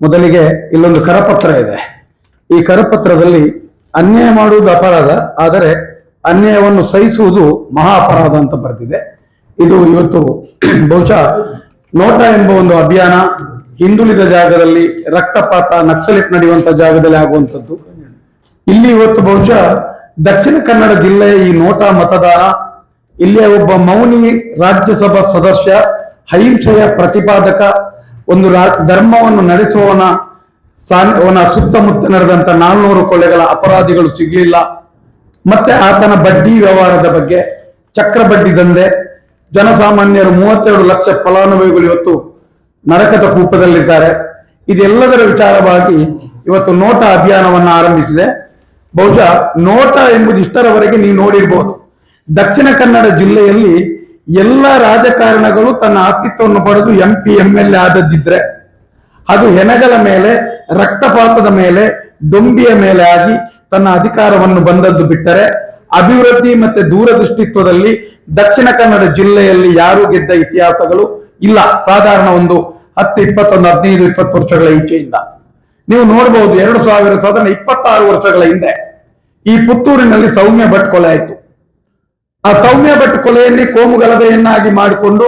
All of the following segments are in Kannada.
ಮೊದಲಿಗೆ ಇಲ್ಲೊಂದು ಕರಪತ್ರ ಇದೆ. ಈ ಕರಪತ್ರದಲ್ಲಿ ಅನ್ಯಾಯ ಮಾಡುವುದು ಅಪರಾಧ, ಆದರೆ ಅನ್ಯಾಯವನ್ನು ಸಹಿಸುವುದು ಮಹಾ ಅಪರಾಧ ಅಂತ ಬರೆದಿದೆ. ಇದು ಇವತ್ತು ಬಹುಶಃ ನೋಟ ಎಂಬ ಒಂದು ಅಭಿಯಾನ ಹಿಂದುಳಿದ ಜಾಗದಲ್ಲಿ ರಕ್ತಪಾತ, ನಕ್ಸಲಿಟ್ ನಡೆಯುವಂತ ಜಾಗದಲ್ಲಿ ಆಗುವಂಥದ್ದು. ಇಲ್ಲಿ ಇವತ್ತು ಬಹುಶಃ ದಕ್ಷಿಣ ಕನ್ನಡ ಜಿಲ್ಲೆಯ ಈ ನೋಟ ಮತದಾನ ಇಲ್ಲಿಯ ಒಬ್ಬ ಮೌನಿ ರಾಜ್ಯಸಭಾ ಸದಸ್ಯ, ಅಹಿಂಸೆಯ ಪ್ರತಿಪಾದಕ ಒಂದು ಧರ್ಮವನ್ನು ನಡೆಸುವವನ ಅವನ ಸುತ್ತಮುತ್ತ ನಡೆದಂತ ನಾಲ್ನೂರು ಕೊಳ್ಳೆಗಳ ಅಪರಾಧಿಗಳು ಸಿಗಲಿಲ್ಲ. ಮತ್ತೆ ಆತನ ಬಡ್ಡಿ ವ್ಯವಹಾರದ ಬಗ್ಗೆ, ಚಕ್ರ ಬಡ್ಡಿ ದಂಧೆ, ಜನಸಾಮಾನ್ಯರು ಮೂವತ್ತೆರಡು ಲಕ್ಷ ಫಲಾನುಭವಿಗಳು ಇವತ್ತು ನರಕದ ಕೂಪದಲ್ಲಿದ್ದಾರೆ. ಇದೆಲ್ಲದರ ವಿಚಾರವಾಗಿ ಇವತ್ತು ನೋಟ ಅಭಿಯಾನವನ್ನು ಆರಂಭಿಸಿದೆ. ಬಹುಶಃ ನೋಟ ಎಂಬುದು ಇಷ್ಟರವರೆಗೆ ನೀವು ನೋಡಿರ್ಬೋದು. ದಕ್ಷಿಣ ಕನ್ನಡ ಜಿಲ್ಲೆಯಲ್ಲಿ ಎಲ್ಲ ರಾಜಕಾರಣಗಳು ತನ್ನ ಅಸ್ತಿತ್ವವನ್ನು ಪಡೆದು M P M L A ಆದದ್ದಿದ್ರೆ, ಅದು ಹೆಣಗಳ ಮೇಲೆ, ರಕ್ತಪಾತದ ಮೇಲೆ, ಡೊಂಬಿಯ ಮೇಲೆ ಆಗಿ ತನ್ನ ಅಧಿಕಾರವನ್ನು ಬಂದದ್ದು ಬಿಟ್ಟರೆ, ಅಭಿವೃದ್ಧಿ ಮತ್ತೆ ದೂರದೃಷ್ಟಿತ್ವದಲ್ಲಿ ದಕ್ಷಿಣ ಕನ್ನಡ ಜಿಲ್ಲೆಯಲ್ಲಿ ಯಾರು ಗೆದ್ದ ಇತಿಹಾಸಗಳು ಇಲ್ಲ. ಸಾಧಾರಣ ಒಂದು ಹತ್ತು, ಇಪ್ಪತ್ತೊಂದು, ಹದಿನೈದು, ಇಪ್ಪತ್ತು ವರ್ಷಗಳ ಈಚೆಯಿಂದ. ನೀವು ನೋಡಬಹುದು ಎರಡು ಸಾವಿರ, ಸಾಧಾರಣ ಇಪ್ಪತ್ತಾರು ವರ್ಷಗಳ ಹಿಂದೆ ಈ ಪುತ್ತೂರಿನಲ್ಲಿ ಸೌಮ್ಯ ಭಟ್ ಕೊಲೆ ಆಯಿತು. ಆ ಸೌಮ್ಯ ಭಟ್ ಕೊಲೆಯಲ್ಲಿ ಕೋಮು ಗಲಭೆಯನ್ನಾಗಿ ಮಾಡಿಕೊಂಡು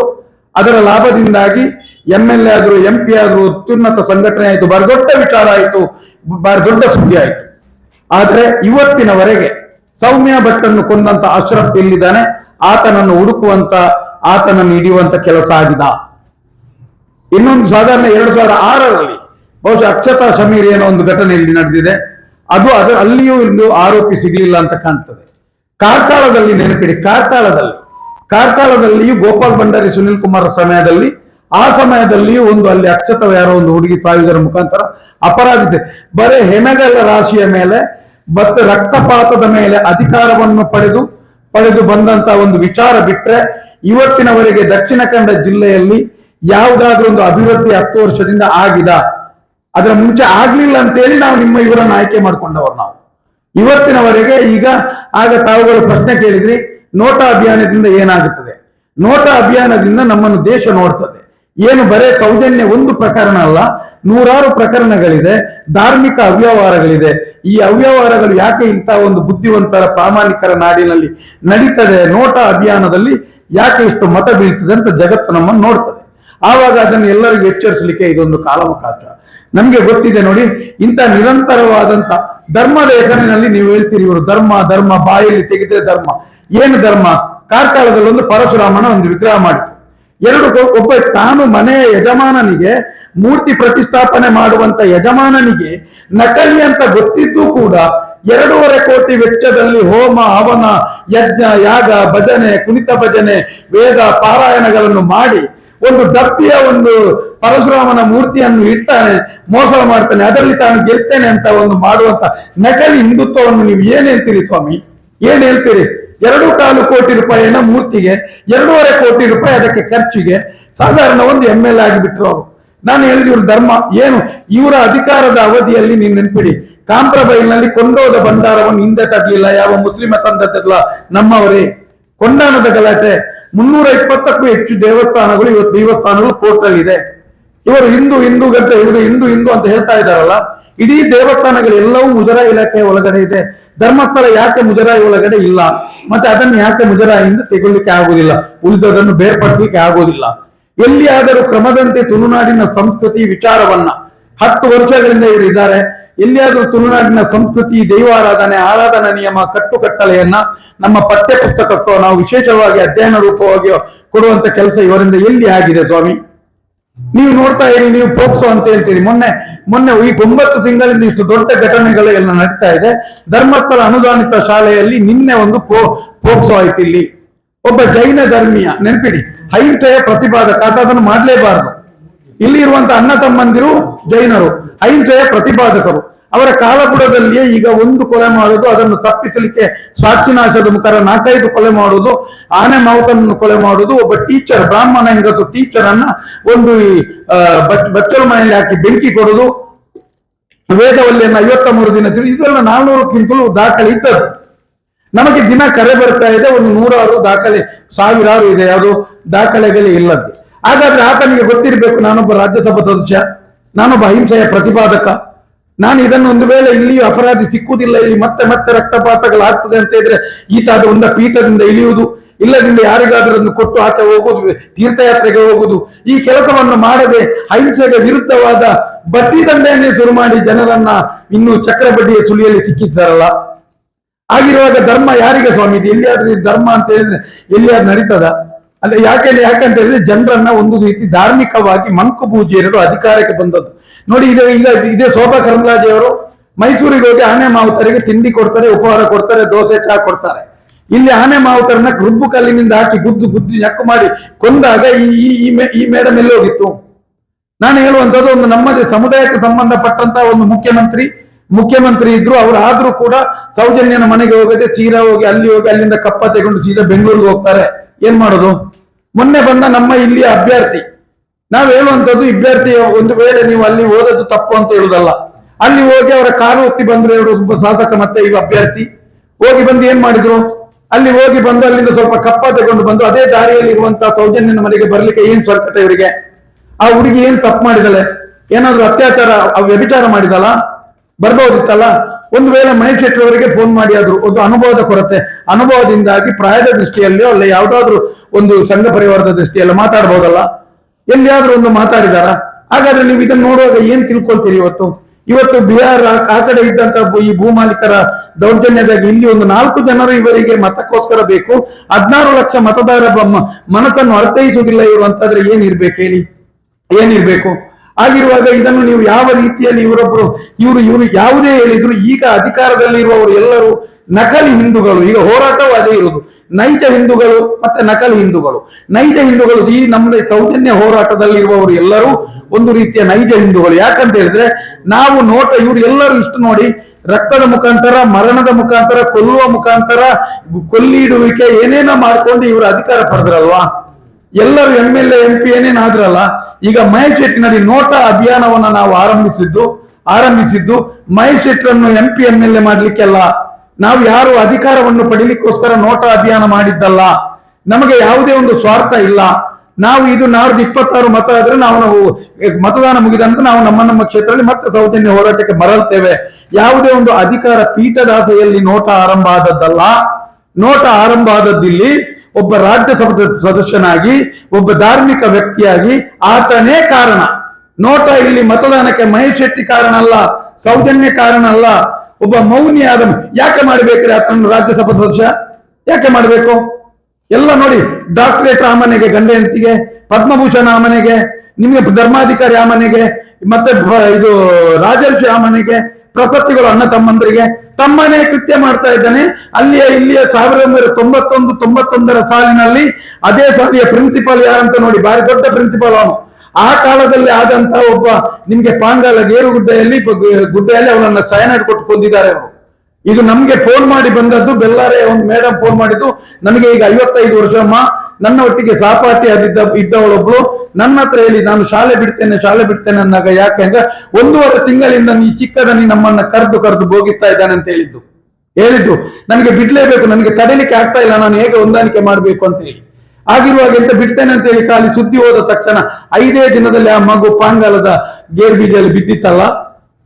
ಅದರ ಲಾಭದಿಂದಾಗಿ ಎಂ ಎಲ್ ಎ ಆದ್ರು ಎಂ ಪಿ ಆದ್ರು ಅತ್ಯುನ್ನತ ಸಂಘಟನೆ ಆಯಿತು ಬಹಳ ದೊಡ್ಡ ವಿಚಾರ ಆಯಿತು ಬಹಳ ದೊಡ್ಡ ಸುದ್ದಿ ಆಯಿತು. ಆದರೆ ಇವತ್ತಿನವರೆಗೆ ಸೌಮ್ಯ ಭಟ್ಟನ್ನು ಕೊಂದಂತ ಅಶ್ರಫ್ ಎಲ್ಲಿದ್ದಾನೆ? ಆತನನ್ನು ಹುಡುಕುವಂತ, ಆತನನ್ನು ಹಿಡಿಯುವಂತ ಕೆಲಸ ಆಗಿದ. ಇನ್ನೊಂದು ಸಾಧಾರಣ ಎರಡು ಸಾವಿರದ ಆರರಲ್ಲಿ ಬಹುಶಃ ಅಕ್ಷತಾ ಸಮೀರ್ ಏನೋ ಒಂದು ಘಟನೆ ಇಲ್ಲಿ ನಡೆದಿದೆ. ಅದು ಅದು ಅಲ್ಲಿಯೂ ಇಲ್ಲೂ ಆರೋಪಿ ಸಿಗಲಿಲ್ಲ ಅಂತ ಕಾಣ್ತದೆ. ಕಾರ್ಕಳದಲ್ಲಿ ನೆನಪಿಡಿ ಕಾರ್ಕಳದಲ್ಲಿ ಕಾರ್ಕಳದಲ್ಲಿಯೂ ಗೋಪಾಲ್ ಭಂಡಾರಿ ಸುನಿಲ್ ಕುಮಾರ್ ಸಮಯದಲ್ಲಿ, ಆ ಸಮಯದಲ್ಲಿಯೂ ಒಂದು ಅಲ್ಲಿ ಅಕ್ಷತ ಯಾರೋ ಒಂದು ಹುಡುಗಿ ಸಾಯುವುದರ ಮುಖಾಂತರ ಅಪರಾಧಿಸಿದೆ ಬರೀ ಹೆಣಗಳ ರಾಶಿಯ ಮೇಲೆ ಮತ್ತೆ ರಕ್ತಪಾತದ ಮೇಲೆ ಅಧಿಕಾರವನ್ನು ಪಡೆದು ಪಡೆದು ಬಂದಂತ ಒಂದು ವಿಚಾರ ಬಿಟ್ರೆ ಇವತ್ತಿನವರೆಗೆ ದಕ್ಷಿಣ ಕನ್ನಡ ಜಿಲ್ಲೆಯಲ್ಲಿ ಯಾವುದಾದ್ರೂ ಒಂದು ಅಭಿವೃದ್ಧಿ ಹತ್ತು ವರ್ಷದಿಂದ ಆಗಿದ. ಅದರ ಮುಂಚೆ ಆಗ್ಲಿಲ್ಲ ಅಂತೇಳಿ ನಾವು ನಿಮ್ಮ ಇವರನ್ನು ಆಯ್ಕೆ ಮಾಡ್ಕೊಂಡವ್ರು ನಾವು. ಇವತ್ತಿನವರೆಗೆ ಈಗ ಆಗ ತಾವುಗಳು ಪ್ರಶ್ನೆ ಕೇಳಿದ್ರಿ, ನೋಟಾ ಅಭಿಯಾನದಿಂದ ಏನಾಗುತ್ತದೆ? ನೋಟಾ ಅಭಿಯಾನದಿಂದ ನಮ್ಮನ್ನು ದೇಶ ನೋಡ್ತದೆ. ಏನು ಬರೇ ಸೌಜನ್ಯ ಒಂದು ಪ್ರಕರಣ ಅಲ್ಲ, ನೂರಾರು ಪ್ರಕರಣಗಳಿದೆ, ಧಾರ್ಮಿಕ ಅವ್ಯವಹಾರಗಳಿದೆ. ಈ ಅವ್ಯವಹಾರಗಳು ಯಾಕೆ ಇಂಥ ಒಂದು ಬುದ್ಧಿವಂತರ ಪ್ರಾಮಾಣಿಕರ ನಾಡಿನಲ್ಲಿ ನಡೀತದೆ? ನೋಟಾ ಅಭಿಯಾನದಲ್ಲಿ ಯಾಕೆ ಇಷ್ಟು ಮತ ಬೀಳ್ತದೆ ಅಂತ ಜಗತ್ತು ನಮ್ಮನ್ನು ನೋಡ್ತದೆ. ಆವಾಗ ಅದನ್ನು ಎಲ್ಲರಿಗೂ ಎಚ್ಚರಿಸಲಿಕ್ಕೆ ಇದೊಂದು ಕಾಲಾವಕಾಶ. ನಮ್ಗೆ ಗೊತ್ತಿದೆ ನೋಡಿ, ಇಂಥ ನಿರಂತರವಾದಂತ ಧರ್ಮದ ಹೆಸರಿನಲ್ಲಿ ನೀವು ಹೇಳ್ತೀರಿ ಇವರು ಧರ್ಮ ಧರ್ಮ, ಬಾಯಲ್ಲಿ ತೆಗೆದ್ರೆ ಧರ್ಮ. ಏನು ಧರ್ಮ? ಕಾರ್ಕಾಲದಲ್ಲಿ ಒಂದು ಪರಶುರಾಮನ ಒಂದು ವಿಗ್ರಹ ಮಾಡಿ. ಎರಡು ಒಬ್ಬ ತಾನು ಮನೆಯ ಯಜಮಾನನಿಗೆ ಮೂರ್ತಿ ಪ್ರತಿಷ್ಠಾಪನೆ ಮಾಡುವಂತ ಯಜಮಾನನಿಗೆ ನಕಲಿ ಅಂತ ಗೊತ್ತಿದ್ದು ಕೂಡ ಎರಡೂವರೆ ಕೋಟಿ ವೆಚ್ಚದಲ್ಲಿ ಹೋಮ, ಹವನ, ಯಜ್ಞ, ಯಾಗ, ಭಜನೆ, ಕುಣಿತ ಭಜನೆ, ವೇದ, ಪಾರಾಯಣಗಳನ್ನು ಮಾಡಿ ಒಂದು ದಪ್ಪಿಯ ಒಂದು ಪರಶುರಾಮನ ಮೂರ್ತಿಯನ್ನು ಇಡ್ತಾನೆ, ಮೋಸ ಮಾಡ್ತಾನೆ, ಅದರಲ್ಲಿ ತಾನು ಗೆಲ್ತೇನೆ ಅಂತ ಒಂದು ಮಾಡುವಂತ ನಕಲಿ ಹಿಂದುತ್ವವನ್ನು ನೀವು ಏನ್ ಹೇಳ್ತೀರಿ ಸ್ವಾಮಿ? ಏನ್ ಹೇಳ್ತೀರಿ? ಎರಡು ಕಾಲು ಕೋಟಿ ರೂಪಾಯಿನ ಮೂರ್ತಿಗೆ, ಎರಡೂವರೆ ಕೋಟಿ ರೂಪಾಯಿ ಅದಕ್ಕೆ ಖರ್ಚಿಗೆ, ಸಾಧಾರಣ ಒಂದು ಎಂ ಎಲ್ ಆಗಿಬಿಟ್ರು ಅವರು. ನಾನು ಹೇಳಿದ ಇವ್ರ ಧರ್ಮ ಏನು? ಇವರ ಅಧಿಕಾರದ ಅವಧಿಯಲ್ಲಿ ನೀನ್ ನೆನ್ಪಿಡಿ. ಕಾಂಪ್ರಬೈಲ್ನಲ್ಲಿ ಕೊಂಡೋದ ಭಂಡಾರವನ್ನು ಹಿಂದೆ ತರಲಿಲ್ಲ, ಯಾವ ಮುಸ್ಲಿಮ ತಂದದ್ದಲ್ಲ ನಮ್ಮವರೇ. ಕೊಂಡಾಣದ ಗಲಾಟೆ. ಮುನ್ನೂರ ಇಪ್ಪತ್ತಕ್ಕೂ ಹೆಚ್ಚು ದೇವಸ್ಥಾನಗಳು ಇವತ್ತು ದೇವಸ್ಥಾನಗಳು ಕೋರ್ಟ್ ಅಲ್ಲಿ ಇದೆ ಇವರು ಹಿಂದೂ ಹಿಂದೂ ಗಂಟೆ ಇವರು ಹಿಂದೂ ಹಿಂದೂ ಅಂತ ಹೇಳ್ತಾ ಇದ್ದಾರಲ್ಲ, ಇಡೀ ದೇವಸ್ಥಾನಗಳು ಎಲ್ಲವೂ ಮುಜರಾಯಿ ಇಲಾಖೆ ಒಳಗಡೆ ಇದೆ. ಧರ್ಮಸ್ಥಳ ಯಾಕೆ ಮುಜರಾಯಿ ಒಳಗಡೆ ಇಲ್ಲ? ಮತ್ತೆ ಅದನ್ನು ಯಾಕೆ ಮುಜರಾಯಿಯಿಂದ ತೆಗೊಳ್ಳಿಕ್ಕೆ ಆಗುದಿಲ್ಲ ಉಳಿದದನ್ನು ಬೇರ್ಪಡಿಸಲಿಕ್ಕೆ ಆಗೋದಿಲ್ಲ ಎಲ್ಲಿಯಾದರೂ ಕ್ರಮದಂತೆ ತುಳುನಾಡಿನ ಸಂಸ್ಕೃತಿ ವಿಚಾರವನ್ನ ಹತ್ತು ವರ್ಷಗಳಿಂದ ಇವರು ಇದ್ದಾರೆ. ಎಲ್ಲಿಯಾದರೂ ತುಳುನಾಡಿನ ಸಂಸ್ಕೃತಿ, ದೈವಾರಾಧನೆ, ಆರಾಧನಾ ನಿಯಮ ಕಟ್ಟುಕಟ್ಟಲೆಯನ್ನ ನಮ್ಮ ಪಠ್ಯ ಪುಸ್ತಕಕ್ಕೋ ನಾವು ವಿಶೇಷವಾಗಿ ಅಧ್ಯಯನ ರೂಪವಾಗಿ ಕೊಡುವಂತ ಕೆಲಸ ಇವರಿಂದ ಎಲ್ಲಿ ಆಗಿದೆ ಸ್ವಾಮಿ? ನೀವು ನೋಡ್ತಾ ಇರಿ, ನೀವು ಪೋಕ್ಸೋ ಅಂತ ಹೇಳ್ತೀರಿ. ಮೊನ್ನೆ ಮೊನ್ನೆ ಈ ಒಂಬತ್ತು ತಿಂಗಳಿಂದ ಇಷ್ಟು ದೊಡ್ಡ ಘಟನೆಗಳು ಎಲ್ಲ ನಡೀತಾ ಇದೆ. ಧರ್ಮಸ್ಥಳ ಅನುದಾನಿತ ಶಾಲೆಯಲ್ಲಿ ನಿನ್ನೆ ಒಂದು ಪೋ, ಪೋಕ್ಸೋ ಆಯ್ತು ಇಲ್ಲಿ. ಒಬ್ಬ ಜೈನ ಧರ್ಮೀಯ, ನೆನಪಿಡಿ, ಅಹಿಂಸೆಯ ಪ್ರತಿಪಾದಕ ಅದನ್ನು ಮಾಡಲೇಬಾರದು. ಇಲ್ಲಿ ಇರುವಂತ ಅಣ್ಣ ತಮ್ಮಂದಿರು ಜೈನರು, ಅಹಿಂಸೆಯ ಪ್ರತಿಪಾದಕರು ಅವರ ಕಾಲಬುಡದಲ್ಲಿಯೇ ಈಗ ಒಂದು ಕೊಲೆ ಮಾಡೋದು ಅದನ್ನು ತಪ್ಪಿಸಲಿಕ್ಕೆ ಸಾಕ್ಷಿನಾಶದ ಮುಖರ ನಾಲ್ಕೈದು ಕೊಲೆ ಮಾಡುವುದು ಆನೆ ಮಾವುತನನ್ನು ಕೊಲೆ ಮಾಡುವುದು ಒಬ್ಬ ಟೀಚರ್ ಬ್ರಾಹ್ಮಣ ಹೆಂಗಸು ಟೀಚರ್ ಅನ್ನ ಒಂದು ಈ, ಬಚ್ಚಲ ಮನೆಯಲ್ಲಿ ಹಾಕಿ ಬೆಂಕಿ ಕೊಡುವುದು ವೇದವಲ್ಲಿಯನ್ನು ಐವತ್ತ ಮೂರು ದಿನ ತಿಳಿ ಇದೆಲ್ಲ ನಾಲ್ನೂರಕ್ಕಿಂತಲೂ ದಾಖಲೆ ಇದ್ದದ್ದು. ನಮಗೆ ದಿನ ಕರೆ ಬರ್ತಾ ಇದೆ ಒಂದು ನೂರಾರು ದಾಖಲೆ ಸಾವಿರಾರು ಇದೆ ಯಾವುದು ದಾಖಲೆಗಳೇ ಇಲ್ಲದ್ದು. ಹಾಗಾದ್ರೆ ಆತನಿಗೆ ಗೊತ್ತಿರಬೇಕು ನಾನೊಬ್ಬ ರಾಜ್ಯಸಭಾ ಸದಸ್ಯ ನಾನೊಬ್ಬ ಅಹಿಂಸೆಯ ಪ್ರತಿಪಾದಕ. ನಾನು ಇದನ್ನು ಒಂದು ವೇಳೆ ಇಲ್ಲಿಯೂ ಅಪರಾಧಿ ಸಿಕ್ಕುವುದಿಲ್ಲ, ಇಲ್ಲಿ ಮತ್ತೆ ಮತ್ತೆ ರಕ್ತಪಾತಗಳಾಗ್ತದೆ ಅಂತ ಇದ್ರೆ ಈತ ಅದು ಒಂದ ಪೀಠದಿಂದ ಇಳಿಯುವುದು ಇಲ್ಲದಿಂದ ಯಾರಿಗಾದರೂನ್ನು ಕೊಟ್ಟು ಆಚೆ ಹೋಗುದು ತೀರ್ಥಯಾತ್ರೆಗೆ ಹೋಗುದು ಈ ಕೆಲಸವನ್ನು ಮಾಡದೆ ಅಹಿಂಸೆಗೆ ವಿರುದ್ಧವಾದ ಬಡ್ಡಿ ದಂಡೆಯನ್ನೇ ಶುರು ಮಾಡಿ ಜನರನ್ನ ಇನ್ನು ಚಕ್ರ ಬಡ್ಡಿಯ ಸುಳಿಯಲ್ಲಿ ಸಿಕ್ಕಿದ್ದಾರಲ್ಲ ಆಗಿರುವಾಗ ಧರ್ಮ ಯಾರಿಗೆ ಸ್ವಾಮಿ ಇದು ಎಲ್ಲಿಯಾದ್ರೂ ಧರ್ಮ ಅಂತ ಹೇಳಿದ್ರೆ ಎಲ್ಲಿಯಾದ್ರೂ ನಡೀತದ? ಅಲ್ಲ ಯಾಕೆ ಯಾಕಂತ ಹೇಳಿದ್ರೆ ಜನರನ್ನ ಒಂದು ರೀತಿ ಧಾರ್ಮಿಕವಾಗಿ ಮಂಕು ಪೂಜೆಯರು ಅಧಿಕಾರಕ್ಕೆ ಬಂದದ್ದು. ನೋಡಿ, ಇದು ಈಗ ಇದೇ ಶೋಭಾ ಕರಂದ್ಲಾಜೆಯವರು ಮೈಸೂರಿಗೆ ಹೋಗಿ ಆನೆ ಮಾವುತರಿಗೆ ತಿಂಡಿ ಕೊಡ್ತಾರೆ, ಉಪಹಾರ ಕೊಡ್ತಾರೆ, ದೋಸೆ, ಚಹಾ ಕೊಡ್ತಾರೆ. ಇಲ್ಲಿ ಆನೆ ಮಾವುತರನ್ನ ರುಬ್ಬು ಕಲ್ಲಿನಿಂದ ಹಾಕಿ ಗುದ್ದು ಗುದ್ದು ನೆಕ್ಕು ಮಾಡಿ ಕೊಂದಾಗ ಈ ಈ ಮೇಡಮ್ ಎಲ್ಲಿ ಹೋಗಿತ್ತು ನಾನು ಹೇಳುವಂತದ್ದು ಒಂದು ನಮ್ಮದೇ ಸಮುದಾಯಕ್ಕೆ ಸಂಬಂಧಪಟ್ಟಂತ ಒಂದು ಮುಖ್ಯಮಂತ್ರಿ ಮುಖ್ಯಮಂತ್ರಿ ಇದ್ರು, ಅವ್ರು ಆದ್ರೂ ಕೂಡ ಸೌಜನ್ಯನ ಮನೆಗೆ ಹೋಗದೆ ಸೀರಾ ಹೋಗಿ ಅಲ್ಲಿ ಹೋಗಿ ಅಲ್ಲಿಂದ ಕಪ್ಪ ತೆಗೊಂಡು ಸೀದಾ ಬೆಂಗಳೂರಿಗೆ ಹೋಗ್ತಾರೆ. ಏನ್ ಮಾಡೋದು? ಮೊನ್ನೆ ಬಂದ ನಮ್ಮ ಇಲ್ಲಿಯ ಅಭ್ಯರ್ಥಿ. ನಾವ್ ಹೇಳುವಂತದ್ದು ಅಭ್ಯರ್ಥಿ ಒಂದು ವೇಳೆ ನೀವು ಅಲ್ಲಿ ಓದೋದು ತಪ್ಪು ಅಂತ ಹೇಳುದಲ್ಲ. ಅಲ್ಲಿ ಹೋಗಿ ಅವರ ಕಾರು ಒತ್ತಿ ಬಂದ್ರೆ ಇವರು ಶಾಸಕ ಮತ್ತೆ ಈಗ ಅಭ್ಯರ್ಥಿ. ಹೋಗಿ ಬಂದು ಏನ್ ಮಾಡಿದ್ರು? ಅಲ್ಲಿ ಹೋಗಿ ಬಂದು ಅಲ್ಲಿಂದ ಸ್ವಲ್ಪ ಕಪ್ಪ ತಗೊಂಡು ಬಂದು ಅದೇ ದಾರಿಯಲ್ಲಿ ಇರುವಂತಹ ಸೌಜನ್ಯನ ಮನೆಗೆ ಬರ್ಲಿಕ್ಕೆ ಏನ್ ಸ್ವಲ್ಪತೆ ಇವರಿಗೆ? ಆ ಹುಡುಗಿ ಏನ್ ತಪ್ಪು ಮಾಡಿದಳೆ? ಏನಾದ್ರು ಅತ್ಯಾಚಾರ ವ್ಯಭಿಚಾರ ಮಾಡಿದಲ್ಲ ಬರ್ಬೋದಿತ್ತಲ್ಲ? ಒಂದು ವೇಳೆ ಮಹೇಶ್ ಶೆಟ್ಟಿ ಅವರಿಗೆ ಫೋನ್ ಮಾಡಿ ಆದ್ರು ಒಂದು ಅನುಭವದ ಕೊರತೆ, ಅನುಭವದಿಂದಾಗಿ ಪ್ರಾಯದ ದೃಷ್ಟಿಯಲ್ಲಿಯೋ ಅಲ್ಲ ಯಾವ್ದಾದ್ರು ಒಂದು ಸಂಘ ಪರಿವಾರದ ದೃಷ್ಟಿಯಲ್ಲಿ ಮಾತಾಡ್ಬೋದಲ್ಲ? ಎಲ್ಲಿಯಾದ್ರೂ ಒಂದು ಮಾತಾಡಿದಾರ? ಹಾಗಾದ್ರೆ ನೀವು ಇದನ್ನ ನೋಡುವಾಗ ಏನ್ ತಿಳ್ಕೊಳ್ತೀರಿ ಇವತ್ತು? ಇವತ್ತು ಬಿಹಾರ, ಆ ಕಡೆ ಇದ್ದಂತ ಭೂ- ಈ ಭೂಮಾಲೀಕರ ದೌರ್ಜನ್ಯದಾಗಿ ಇಲ್ಲಿ ಒಂದು ನಾಲ್ಕು ಜನರು ಇವರಿಗೆ ಮತಕ್ಕೋಸ್ಕರ ಬೇಕು. ಹದಿನಾರು ಲಕ್ಷ ಮತದಾರ ಮನಸ್ಸನ್ನು ಅರ್ಥೈಸುವುದಿಲ್ಲ ಇವರು ಅಂತಂದ್ರೆ ಏನಿರ್ಬೇಕು ಹೇಳಿ? ಏನಿರ್ಬೇಕು? ಆಗಿರುವಾಗ ಇದನ್ನು ನೀವು ಯಾವ ರೀತಿಯಲ್ಲಿ ಇವರೊಬ್ರು, ಇವರು ಇವರು ಯಾವುದೇ ಹೇಳಿದ್ರು, ಈಗ ಅಧಿಕಾರದಲ್ಲಿ ಇರುವವರು ಎಲ್ಲರೂ ನಕಲಿ ಹಿಂದೂಗಳು. ಈಗ ಹೋರಾಟವೂ ಅದೇ ಇರುವುದು. ನೈಜ ಹಿಂದೂಗಳು ಮತ್ತೆ ನಕಲಿ ಹಿಂದೂಗಳು. ನೈಜ ಹಿಂದೂಗಳು, ಈ ನಮ್ಮದೇ ಸೌಜನ್ಯ ಹೋರಾಟದಲ್ಲಿ ಇರುವವರು ಎಲ್ಲರೂ ಒಂದು ರೀತಿಯ ನೈಜ ಹಿಂದೂಗಳು. ಯಾಕಂತ ಹೇಳಿದ್ರೆ, ನಾವು ನೋಟ, ಇವರು ಎಲ್ಲರೂ ಇಷ್ಟು ನೋಡಿ, ರಕ್ತದ ಮುಖಾಂತರ, ಮರಣದ ಮುಖಾಂತರ, ಕೊಲ್ಲುವ ಮುಖಾಂತರ ಕೊಲ್ಲಿಡುವಿಕೆ ಏನೇನೋ ಮಾಡ್ಕೊಂಡು ಇವರು ಅಧಿಕಾರ ಪಡೆದ್ರಲ್ವಾ? ಎಲ್ಲರೂ ಎಂ ಎಲ್ ಎಂ ಪಿ ಏನೇನಾದ್ರಲ್ಲ ಈಗ ಮಹೇಶ್ ನೋಟಾ ನೋಟ ಅಭಿಯಾನವನ್ನ ನಾವು ಆರಂಭಿಸಿದ್ದು ಆರಂಭಿಸಿದ್ದು Mahesh ಶೆಟ್ಟರನ್ನು M P M L A ಮಾಡ್ಲಿಕ್ಕೆಲ್ಲ ನಾವು ಯಾರು ಅಧಿಕಾರವನ್ನು ಪಡಿಲಿಕ್ಕೋಸ್ಕರ ನೋಟ ಅಭಿಯಾನ ಮಾಡಿದ್ದಲ್ಲ. ನಮಗೆ ಯಾವುದೇ ಒಂದು ಸ್ವಾರ್ಥ ಇಲ್ಲ. ನಾವು ಇದು ನಾಡ್ದು ಇಪ್ಪತ್ತಾರು ಮತ ಆದ್ರೆ ನಾವು ನಾವು ಮತದಾನ ಮುಗಿದ ನಂತರ ನಾವು ನಮ್ಮ ನಮ್ಮ ಕ್ಷೇತ್ರದಲ್ಲಿ ಮತ್ತೆ ಸೌಜನ್ಯ ಹೋರಾಟಕ್ಕೆ ಬರಲ್ತೇವೆ ಯಾವುದೇ ಒಂದು ಅಧಿಕಾರ ಪೀಠದಾಸೆಯಲ್ಲಿ ನೋಟ ಆರಂಭ ಆದದ್ದಲ್ಲ. ನೋಟ ಆರಂಭ ಆದದ್ದಿಲ್ಲಿ ಒಬ್ಬ ರಾಜ್ಯಸಭಾ ಸದಸ್ಯನಾಗಿ, ಒಬ್ಬ ಧಾರ್ಮಿಕ ವ್ಯಕ್ತಿಯಾಗಿ, ಆತನೇ ಕಾರಣ. ನೋಟ ಇಲ್ಲಿ ಮತದಾನಕ್ಕೆ ಮಹೇಶ್ ಶೆಟ್ಟಿ ಕಾರಣ ಅಲ್ಲ, ಸೌಜನ್ಯ ಕಾರಣ ಅಲ್ಲ, ಒಬ್ಬ ಮೌನಿಯಾದ ಯಾಕೆ ಮಾಡಬೇಕ್ರಿ ಆತನ ರಾಜ್ಯಸಭಾ ಸದಸ್ಯ? ಯಾಕೆ ಮಾಡಬೇಕು? ಎಲ್ಲ ನೋಡಿ ಡಾಕ್ಟರೇಟ್ ಆ ಮನೆಗೆ ಗಂಡ ಹೆಂಡತಿಗೆ ಪದ್ಮಭೂಷಣ ಆ ಮನೆಗೆ ನಿಮಗೆ ಧರ್ಮಾಧಿಕಾರಿ ಆ ಮನೆಗೆ ಮತ್ತೆ ಇದು ರಾಜರ್ಷಿ ಆ ಮನೆಗೆ ಪ್ರಸಕ್ತಿಗಳು ಅಣ್ಣ ತಮ್ಮಂದರಿಗೆ. ತಮ್ಮನೇ ಕೃತ್ಯ ಮಾಡ್ತಾ ಇದ್ದಾನೆ. ಅಲ್ಲಿಯ ಇಲ್ಲಿಯ ಸಾವಿರದ ಒಂಬೈನೂರ ತೊಂಬತ್ತೊಂದು, ತೊಂಬತ್ತೊಂದರ ಸಾಲಿನಲ್ಲಿ ಅದೇ ಸಾಲಿಯ ಪ್ರಿನ್ಸಿಪಾಲ್ ಯಾರಂತ ನೋಡಿ ಬಾರಿ ದೊಡ್ಡ ಪ್ರಿನ್ಸಿಪಾಲ್ ಅವನು. ಆ ಕಾಲದಲ್ಲಿ ಆದಂತ ಒಬ್ಬ ನಿಮ್ಗೆ ಪಾಂಗಾಲ ಗೇರು ಗುಡ್ಡೆಯಲ್ಲಿ ಗುಡ್ಡೆಯಲ್ಲಿ ಅವನನ್ನ ಸಯನೈಡ್ ಕೊಟ್ಟು ಕೊಂದಿದ್ದಾರೆ ಅವರು. ಇದು ನಮ್ಗೆ ಫೋನ್ ಮಾಡಿ ಬಂದದ್ದು ಬೆಲ್ಲಾರೆ ಒಂದು ಮೇಡಮ್ ಫೋನ್ ಮಾಡಿದ್ದು, ನಮಗೆ ಈಗ ಐವತ್ತೈದು ವರ್ಷ ಅಮ್ಮ. ನನ್ನ ಒಟ್ಟಿಗೆ ಸಹಪಾಠಿಯಾಗಿದ್ದ ಇದ್ದವಳೊಬ್ಳು, ನನ್ನ ಹತ್ರ ಹೇಳಿ, ನಾನು ಶಾಲೆ ಬಿಡ್ತೇನೆ ಶಾಲೆ ಬಿಡ್ತೇನೆ ಅಂದಾಗ ಯಾಕೆ ಅಂದ್ರೆ ಒಂದೂವರೆ ತಿಂಗಳಿಂದ ನೀ ಚಿಕ್ಕದನಿ ನಮ್ಮನ್ನ ಕರೆದು ಕರೆದು ಭೋಗಿಸ್ತಾ ಇದ್ದಾನೆ ಅಂತ ಹೇಳಿದ್ದು. ಹೇಳಿದ್ದು, ನನಗೆ ಬಿಡ್ಲೇಬೇಕು, ನನಗೆ ತಡೀಲಿಕ್ಕೆ ಆಗ್ತಾ ಇಲ್ಲ, ನಾನು ಹೇಗೆ ಹೊಂದಾಣಿಕೆ ಮಾಡಬೇಕು ಅಂತ ಹೇಳಿ. ಆಗಿರುವಾಗ ಎಂತ ಬಿಡ್ತೇನೆ ಅಂತ ಹೇಳಿ ಖಾಲಿ ಸುದ್ದಿ ಹೋದ ತಕ್ಷಣ ಐದೇ ದಿನದಲ್ಲಿ ಆ ಮಗು ಪಾಂಗಾಲದ ಗೇರ್ ಬೀಜಲ್ಲಿ ಬಿದ್ದಿತ್ತಲ್ಲ.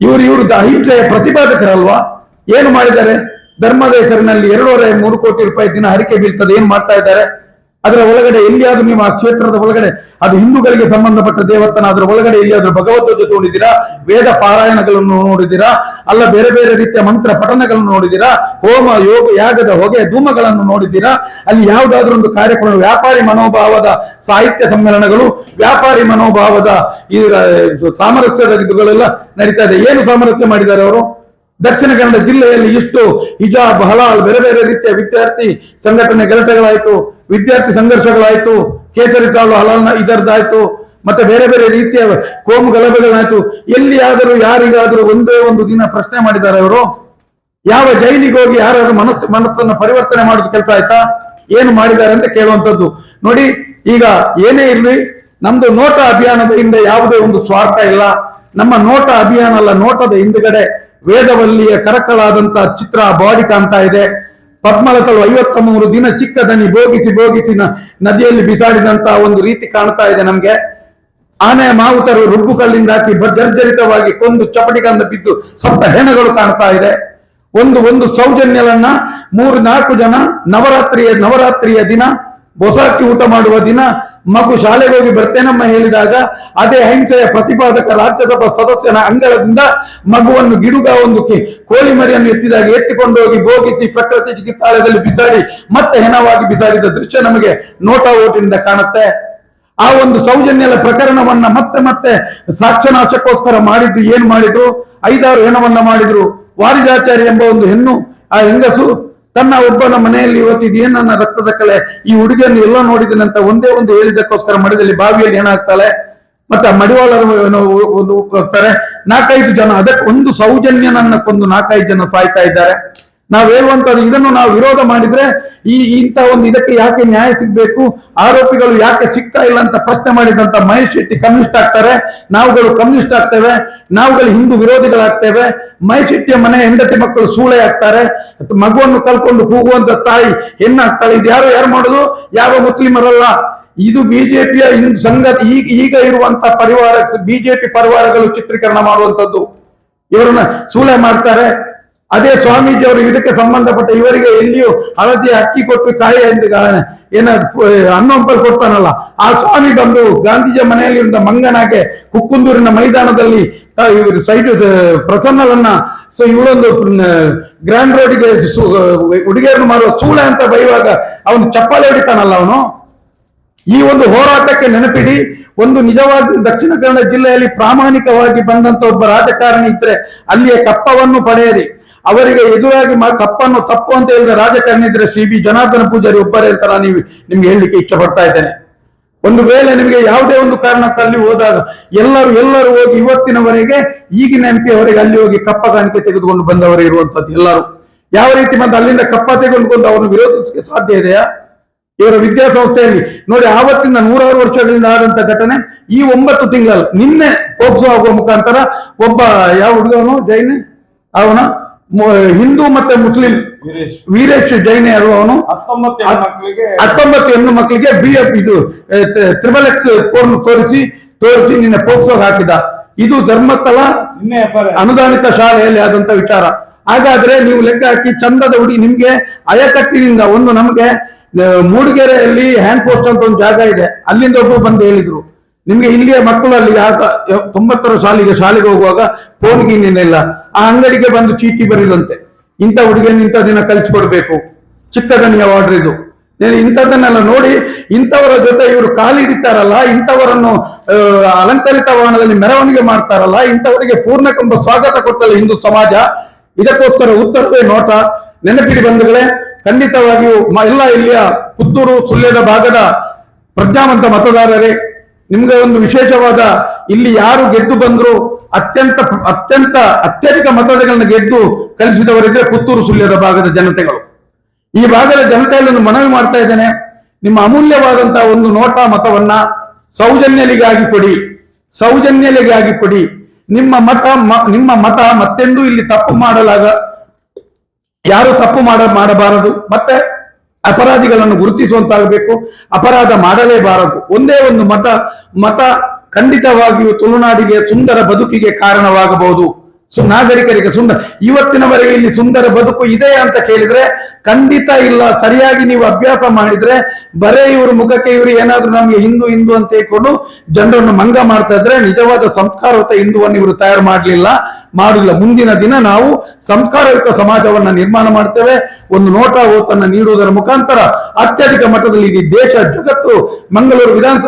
ಇವರು ಇವರು ಅಹಿಂಸೆಯ ಪ್ರತಿಪಾದಕರಲ್ವಾ? ಏನು ಮಾಡಿದ್ದಾರೆ? ಧರ್ಮದ ಹೆಸರಿನಲ್ಲಿ ಎರಡೂವರೆ ಮೂರು ಕೋಟಿ ರೂಪಾಯಿ ದಿನ ಹರಿಕೆ ಬೀಳ್ತದೆ, ಏನ್ ಮಾಡ್ತಾ ಇದ್ದಾರೆ? ಅದರ ಒಳಗಡೆ ಎಲ್ಲಿಯಾದ್ರೂ ನೀವು ಆ ಕ್ಷೇತ್ರದ ಒಳಗಡೆ ಅದು ಹಿಂದೂಗಳಿಗೆ ಸಂಬಂಧಪಟ್ಟ ದೇವಸ್ಥಾನ, ಅದರ ಒಳಗಡೆ ಎಲ್ಲಿಯಾದ್ರೂ ಜೊತೆ ನೋಡಿದ್ದೀರಾ ವೇದ ಪಾರಾಯಣಗಳನ್ನು ನೋಡಿದ್ದೀರಾ? ಅಲ್ಲ ಬೇರೆ ಬೇರೆ ರೀತಿಯ ಮಂತ್ರ ಪಠಣಗಳನ್ನು ನೋಡಿದ್ದೀರಾ? ಹೋಮ, ಯೋಗ, ಯಾಗದ ಹೊಗೆ, ಧೂಮಗಳನ್ನು ನೋಡಿದ್ದೀರಾ? ಅಲ್ಲಿ ಯಾವುದಾದ್ರೂ ಒಂದು ಕಾರ್ಯಕ್ರಮ, ವ್ಯಾಪಾರಿ ಮನೋಭಾವದ ಸಾಹಿತ್ಯ ಸಮ್ಮೇಳನಗಳು, ವ್ಯಾಪಾರಿ ಮನೋಭಾವದ ಈ ಸಾಮರಸ್ಯದ ಇದುಗಳೆಲ್ಲ ನಡೀತಾ ಇದೆ. ಏನು ಸಾಮರಸ್ಯ ಮಾಡಿದ್ದಾರೆ ಅವರು? ದಕ್ಷಿಣ ಕನ್ನಡ ಜಿಲ್ಲೆಯಲ್ಲಿ ಇಷ್ಟು ಹಿಜಾಬ್, ಹಲಾಲ್, ಬೇರೆ ಬೇರೆ ರೀತಿಯ ವಿದ್ಯಾರ್ಥಿ ಸಂಘಟನೆ ಗಲಾಟೆಗಳಾಯ್ತು. ವಿದ್ಯಾರ್ಥಿ ಸಂಘರ್ಷಗಳಾಯ್ತು, ಕೇಸರಿ ಕಾಳು ಹಲಾಲ್ನ ಇದರದಾಯ್ತು, ಮತ್ತೆ ಬೇರೆ ಬೇರೆ ರೀತಿಯ ಕೋಮು ಗಲಭೆಗಳಾಯ್ತು. ಎಲ್ಲಿಯಾದರೂ ಯಾರಿಗಾದರೂ ಒಂದೇ ಒಂದು ದಿನ ಪ್ರಶ್ನೆ ಮಾಡಿದ್ದಾರೆ ಅವರು, ಯಾವ ಜೈಲಿಗೆ ಹೋಗಿ ಯಾರಾದ್ರೂ ಮನಸ್ ಮನಸ್ಸನ್ನು ಪರಿವರ್ತನೆ ಮಾಡೋದು ಕೆಲಸ ಆಯ್ತಾ? ಏನು ಮಾಡಿದ್ದಾರೆ ಅಂತ ಕೇಳುವಂತದ್ದು ನೋಡಿ, ಈಗ ಏನೇ ಇರಲಿ, ನಮ್ದು ನೋಟ ಅಭಿಯಾನದ ಹಿಂದೆ ಯಾವುದೇ ಒಂದು ಸ್ವಾರ್ಥ ಇಲ್ಲ. ನಮ್ಮ ನೋಟ ಅಭಿಯಾನ ಅಲ್ಲ, ನೋಟದ ಹಿಂದ್ಗಡೆ ವೇದವಲ್ಲಿಯ ಕರಕಳಾದಂತಹ ಚಿತ್ರ, ಬಾಡಿ ಕಾಣ್ತಾ ಇದೆ. ಪದ್ಮಲತಳು ಐವತ್ತ ಮೂರು ದಿನ ಚಿಕ್ಕದನಿ ಬೋಗಿಸಿ ಬೋಗಿಸಿ ನದಿಯಲ್ಲಿ ಬಿಸಾಡಿದಂತಹ ಒಂದು ರೀತಿ ಕಾಣ್ತಾ ಇದೆ ನಮ್ಗೆ. ಆನೆ ಮಾವುತರು ರುಬ್ಬು ಕಲ್ಲಿಂದ ಹಾಕಿ ಜರ್ಜರಿತವಾಗಿ ಕೊಂದು ಚಪಟಿಗಂದ ಬಿದ್ದು ಸಪ್ತ ಹೆಣಗಳು ಕಾಣ್ತಾ ಇದೆ. ಒಂದು ಒಂದು ಸೌಜನ್ಯಲನ್ನ ಮೂರು ನಾಲ್ಕು ಜನ ನವರಾತ್ರಿಯ ನವರಾತ್ರಿಯ ದಿನ ಬೊಸಾಕಿ ಊಟ ಮಾಡುವ ದಿನ ಮಗು ಶಾಲೆಗೆ ಹೋಗಿ ಬರ್ತೇನಮ್ಮ ಹೇಳಿದಾಗ, ಅದೇ ಅಹಿಂಸೆಯ ಪ್ರತಿಪಾದಕ ರಾಜ್ಯಸಭಾ ಸದಸ್ಯನ ಅಂಗಳದಿಂದ ಮಗುವನ್ನು ಗಿಡುಗ ಒಂದು ಕೋಳಿ ಮರಿಯನ್ನು ಎತ್ತಿದಾಗ ಎತ್ತಿಕೊಂಡು ಹೋಗಿ ಭೋಗಿಸಿ ಪ್ರಕೃತಿ ಚಿಕಿತ್ಸಾಲಯದಲ್ಲಿ ಬಿಸಾಡಿ, ಮತ್ತೆ ಹೆಣವಾಗಿ ಬಿಸಾಡಿದ ದೃಶ್ಯ ನಮಗೆ ನೋಟಾ ಓಟಿನಿಂದ ಕಾಣುತ್ತೆ. ಆ ಒಂದು ಸೌಜನ್ಯದ ಪ್ರಕರಣವನ್ನ ಮತ್ತೆ ಮತ್ತೆ ಸಾಕ್ಷ್ಯನಾಶಕ್ಕೋಸ್ಕರ ಮಾಡಿದ್ರು, ಏನ್ ಮಾಡಿದ್ರು? ಐದಾರು ಹೆಣವನ್ನ ಮಾಡಿದ್ರು. ವಾರಿಜಾಚಾರ್ಯ ಎಂಬ ಒಂದು ಹೆಣ್ಣು, ಆ ಹೆಂಗಸು ತನ್ನ ಒಬ್ಬನ ಮನೆಯಲ್ಲಿ ಇವತ್ತು ಇದೇನ್ ನನ್ನ ರಕ್ತದ ಕಲೆ. ಈ ಹುಡುಗಿಯನ್ನು ಎಲ್ಲ ನೋಡಿದನಂತ ಒಂದೇ ಒಂದು ಹೇಳಿದಕ್ಕೋಸ್ಕರ ಮಡಿದಲ್ಲಿ ಬಾವಿಯಲ್ಲಿ ಏನಾಗ್ತಾಳೆ? ಮತ್ತೆ ಮಡಿವಾಳರು ಒಂದು ಹೋಗ್ತಾರೆ ನಾಲ್ಕೈದು ಜನ, ಅದಕ್ಕೆ ಒಂದು ಸೌಜನ್ಯನನ್ನ ಕೊಂದು ನಾಲ್ಕೈದು ಜನ ಸಾಯ್ತಾ ಇದ್ದಾರೆ. ನಾವು ಹೇಳುವಂತದ್ದು ಇದನ್ನು ನಾವು ವಿರೋಧ ಮಾಡಿದ್ರೆ ಈ, ಇಂಥ ಒಂದು ಇದಕ್ಕೆ ಯಾಕೆ ನ್ಯಾಯ ಸಿಗ್ಬೇಕು? ಆರೋಪಿಗಳು ಯಾಕೆ ಸಿಗ್ತಾ ಇಲ್ಲ ಅಂತ ಪ್ರಶ್ನೆ ಮಾಡಿದಂತ ಮಹೇಶ್ ಶೆಟ್ಟಿ ಕಮ್ಯುನಿಸ್ಟ್ ಆಗ್ತಾರೆ. ನಾವುಗಳು ಕಮ್ಯುನಿಸ್ಟ್ ಆಗ್ತೇವೆ. ನಾವುಗಳು ಹಿಂದೂ ವಿರೋಧಿಗಳಾಗ್ತೇವೆ. ಮಹೇಶ್ ಶೆಟ್ಟಿಯ ಮನೆ ಹೆಂಡತಿ ಮಕ್ಕಳು ಸೂಳೆ ಆಗ್ತಾರೆ. ಮಗುವನ್ನು ಕಲ್ಕೊಂಡು ಕೂಗುವಂತ ತಾಯಿ ಹೆಣ್ಣಾಗ್ತಾಳೆ. ಇದು ಯಾರು ಯಾರು ಮಾಡೋದು? ಯಾವ ಮುಸ್ಲಿಮರಲ್ಲ. ಇದು ಬಿಜೆಪಿಯ ಸಂಗತಿ ಈಗ ಈಗ ಇರುವಂತ ಪರಿವಾರ, ಬಿಜೆಪಿ ಪರಿವಾರಗಳು ಚಿತ್ರೀಕರಣ ಮಾಡುವಂತದ್ದು ಇವರನ್ನ ಸೂಳೆ ಮಾಡ್ತಾರೆ. ಅದೇ ಸ್ವಾಮೀಜಿ ಅವರು ಇದಕ್ಕೆ ಸಂಬಂಧಪಟ್ಟ ಇವರಿಗೆ ಎಲ್ಲಿಯೂ ಹಳದಿ ಅಕ್ಕಿ ಕೊಟ್ಟು ಕಾಯಿ ಏನ ಹನ್ನೊಂಪಲ್ ಕೊಡ್ತಾನಲ್ಲ, ಆ ಸ್ವಾಮಿ ಬಂದು ಗಾಂಧೀಜಿ ಮನೆಯಲ್ಲಿ ಇದ್ದ ಮಂಗನಾಗೆ ಕುಕ್ಕುಂದೂರಿನ ಮೈದಾನದಲ್ಲಿ ಇವರು ಸೈಟ್ ಪ್ರಸನ್ನಲನ್ನ ಸೊ ಇವಳೊಂದು ಗ್ರ್ಯಾಂಡ್ ರೋಡಿಗೆ ಹುಡುಗಿಯರನ್ನು ಮಾಡುವ ಸೂಳೆ ಅಂತ ಬೈವಾಗ ಅವನು ಚಪ್ಪಾಳೆ ಹೊಡಿತಾನಲ್ಲ ಅವನು. ಈ ಒಂದು ಹೋರಾಟಕ್ಕೆ ನೆನಪಿಡಿ, ಒಂದು ನಿಜವಾಗಿ ದಕ್ಷಿಣ ಕನ್ನಡ ಜಿಲ್ಲೆಯಲ್ಲಿ ಪ್ರಾಮಾಣಿಕವಾಗಿ ಬಂದಂತ ಒಬ್ಬ ರಾಜಕಾರಣಿ ಇದ್ರೆ ಅಲ್ಲಿಯ ಕಪ್ಪವನ್ನು ಪಡೆಯರಿ ಅವರಿಗೆ ಎದುರಾಗಿ ತಪ್ಪನ್ನು ತಪ್ಪು ಅಂತ ಹೇಳಿದ ರಾಜಕಾರಣಿ ಇದ್ರೆ ಸಿ ಬಿ. ಜನಾರ್ದನ ಪೂಜಾರಿ ಒಬ್ಬರೇ ಅಂತ ನಾನು ನಿಮ್ಗೆ ಹೇಳಲಿಕ್ಕೆ ಇಚ್ಛೆ ಪಡ್ತಾ ಇದ್ದೇನೆ. ಒಂದು ವೇಳೆ ನಿಮಗೆ ಯಾವುದೇ ಒಂದು ಕಾರಣಕ್ಕಲ್ಲಿ ಹೋದಾಗ ಎಲ್ಲರೂ ಎಲ್ಲರೂ ಹೋಗಿ ಇವತ್ತಿನವರೆಗೆ ಈಗಿನ ಎಂ ಅವರಿಗೆ ಅಲ್ಲಿ ಹೋಗಿ ಕಪ್ಪ ಕಾಣಿಕೆ ತೆಗೆದುಕೊಂಡು ಬಂದವರು ಇರುವಂತದ್ದು ಎಲ್ಲರೂ. ಯಾವ ರೀತಿ ಮತ್ತೆ ಅಲ್ಲಿಂದ ಕಪ್ಪ ತೆಗೆದುಕೊಂಡು ಅವರನ್ನು ವಿರೋಧಿಸಲಿಕ್ಕೆ ಸಾಧ್ಯ ಇದೆಯಾ? ಇವರ ವಿದ್ಯಾಸಂಸ್ಥೆಯಲ್ಲಿ ನೋಡಿ ಆವತ್ತಿಂದ ನೂರಾರು ವರ್ಷಗಳಿಂದ ಆದಂತ ಘಟನೆ ಈ ಒಂಬತ್ತು ತಿಂಗಳಲ್ಲಿ ನಿನ್ನೆ ಪೋಕ್ಸೋ ಆಗುವ ಮುಖಾಂತರ ಒಬ್ಬ ಯಾವ ಹುಡುಗನು, ಜೈನ್? ಅವನ? ಹಿಂದೂ ಮತ್ತೆ ಮುಸ್ಲಿಂ ವೀರೇಶ್. ಜೈನ ಅವನು? ಹತ್ತೊಂಬತ್ತು ಹೆಣ್ಣು ಮಕ್ಕಳಿಗೆ ಬಿ ಎಫ್ ಇದು ತ್ರಿಬಲ್ ಎಕ್ಸ್ ಕೋರ್ನ್ ತೋರಿಸಿ ತೋರಿಸಿ ನಿನ್ನೆ ಪೋಕ್ಸೋಗ್ ಹಾಕಿದ. ಇದು ಧರ್ಮಸ್ಥಳ ಅನುದಾನಿತ ಶಾಲೆಯಲ್ಲಿ ಆದಂತ ವಿಚಾರ. ಹಾಗಾದ್ರೆ ನೀವು ಲೆಕ್ಕ ಹಾಕಿ ಚಂದದ ಹುಡಿ ನಿಮ್ಗೆ ಅಯಕಟ್ಟಿನಿಂದ ಒಂದು ನಮಗೆ ಮೂಡಿಗೆರೆಯಲ್ಲಿ ಹ್ಯಾಂಡ್ ಪೋಸ್ಟ್ ಅಂತ ಒಂದು ಜಾಗ ಇದೆ. ಅಲ್ಲಿಂದ ಒಬ್ಬರು ಬಂದು ಹೇಳಿದ್ರು. ನಿಮ್ಗೆ ಇಲ್ಲಿಯ ಮಕ್ಕಳು ಅಲ್ಲಿ ಆಗ ತೊಂಬತ್ತರ ಸಾಲಿಗೆ ಶಾಲೆಗೆ ಹೋಗುವಾಗ ಫೋನ್ ಇನ್ನೇನಿಲ್ಲ ಆ ಅಂಗಡಿಗೆ ಬಂದು ಚೀಟಿ ಬರೀದಂತೆ. ಇಂಥ ಹುಡುಗಿಯನ್ನು ಇಂಥ ದಿನ ಕಲಿಸ್ಕೊಡ್ಬೇಕು ಚಿಕ್ಕದನಿಯ ಆರ್ಡರ್ ಇದು? ನೀನು ಇಂಥದ್ದನ್ನೆಲ್ಲ ನೋಡಿ, ಇಂಥವರ ಜೊತೆ ಇವರು ಕಾಲಿಡಿತಾರಲ್ಲ ಇಂಥವರನ್ನು ಅಲಂಕರಿತ ವಾಹನದಲ್ಲಿ ಮೆರವಣಿಗೆ ಮಾಡ್ತಾರಲ್ಲ, ಇಂಥವರಿಗೆ ಪೂರ್ಣಕಂಬ ಸ್ವಾಗತ ಕೊಟ್ಟಲ್ಲ ಹಿಂದೂ ಸಮಾಜ. ಇದಕ್ಕೋಸ್ಕರ ಉತ್ತರವೇ ನೋಟ. ನೆನಪಿಡಿ ಬಂಧುಗಳೇ, ಖಂಡಿತವಾಗಿಯೂ ಎಲ್ಲ ಇಲ್ಲಿಯ ಪುತ್ತೂರು, ಸುಳ್ಯದ ಭಾಗದ ಪ್ರಜ್ಞಾವಂತ ಮತದಾರರೇ ನಿಮ್ಗೆ ಒಂದು ವಿಶೇಷವಾದ ಇಲ್ಲಿ ಯಾರು ಗೆದ್ದು ಬಂದ್ರು ಅತ್ಯಂತ ಅತ್ಯಂತ ಅತ್ಯಧಿಕ ಮತಗಳನ್ನು ಗೆದ್ದು ಕಲಿಸಿದವರಿದ್ರೆ ಪುತ್ತೂರು ಸುಳ್ಯದ ಭಾಗದ ಜನತೆಗಳು. ಈ ಭಾಗದ ಒಂದು ಮನವಿ ಮಾಡ್ತಾ ಇದ್ದೇನೆ. ನಿಮ್ಮ ಅಮೂಲ್ಯವಾದಂತಹ ಒಂದು ನೋಟ ಮತವನ್ನ ಸೌಜನ್ಯಲಿಗಾಗಿ ಕೊಡಿ. ಸೌಜನ್ಯಲಿಗಾಗಿ ಕೊಡಿ. ನಿಮ್ಮ ಮತ ನಿಮ್ಮ ಮತ ಮತ್ತೆಂದೂ ಇಲ್ಲಿ ತಪ್ಪು ಮಾಡಲಾಗ ಯಾರು ತಪ್ಪು ಮಾಡ ಮಾಡಬಾರದು. ಮತ್ತೆ ಅಪರಾಧಿಗಳನ್ನು ಗುರುತಿಸುವಂತಾಗಬೇಕು ಅಪರಾಧ ಮಾಡಲೇಬಾರದು. ಒಂದೇ ಒಂದು ಮತ ಮತ ಖಂಡಿತವಾಗಿಯೂ ತುಳುನಾಡಿಗೆ ಸುಂದರ ಬದುಕಿಗೆ ಕಾರಣವಾಗಬಹುದು. ಸು ನಾಗರಿಕರಿಗೆ ಸುಂದರ. ಇವತ್ತಿನವರೆಗೆ ಇಲ್ಲಿ ಸುಂದರ ಬದುಕು ಇದೆ ಅಂತ ಕೇಳಿದ್ರೆ ಖಂಡಿತ ಇಲ್ಲ. ಸರಿಯಾಗಿ ನೀವು ಅಭ್ಯಾಸ ಮಾಡಿದ್ರೆ ಬರೇ ಇವರು ಮುಖಕ್ಕೆ ಇವರು ಏನಾದ್ರೂ ನಮ್ಗೆ ಹಿಂದೂ ಹಿಂದೂ ಅಂತ ಹೇಳ್ಕೊಂಡು ಜನರನ್ನು ಮಂಗ ಮಾಡ್ತಾ ಇದ್ರೆ ನಿಜವಾದ ಸಂಸ್ಕಾರಯುತ ಹಿಂದೂವನ್ನು ಇವರು ತಯಾರು ಮಾಡಲಿಲ್ಲ, ಮಾಡಿಲ್ಲ. ಮುಂದಿನ ದಿನ ನಾವು ಸಂಸ್ಕಾರಯುತ ಸಮಾಜವನ್ನ ನಿರ್ಮಾಣ ಮಾಡ್ತೇವೆ. ಒಂದು ನೋಟ ಓಟನ್ನ ನೀಡುವುದರ ಮುಖಾಂತರ ಅತ್ಯಧಿಕ ಮಟ್ಟದಲ್ಲಿ ಇಡೀ ದೇಶ, ಜಗತ್ತು, ಮಂಗಳೂರು ವಿಧಾನಸ,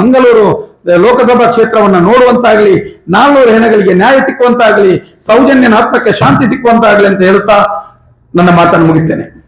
ಮಂಗಳೂರು ಲೋಕಸಭಾ ಕ್ಷೇತ್ರವನ್ನ ನೋಡುವಂತಾಗ್ಲಿ, ನಾಲ್ನೂರು ಹೆಣಗಳಿಗೆ ನ್ಯಾಯ ಸಿಕ್ಕುವಂತಾಗ್ಲಿ, ಸೌಜನ್ಯನ ಆತ್ಮಕ್ಕೆ ಶಾಂತಿ ಸಿಕ್ಕುವಂತಾಗ್ಲಿ ಅಂತ ಹೇಳುತ್ತಾ ನನ್ನ ಮಾತನ್ನು ಮುಗಿಸ್ತೇನೆ.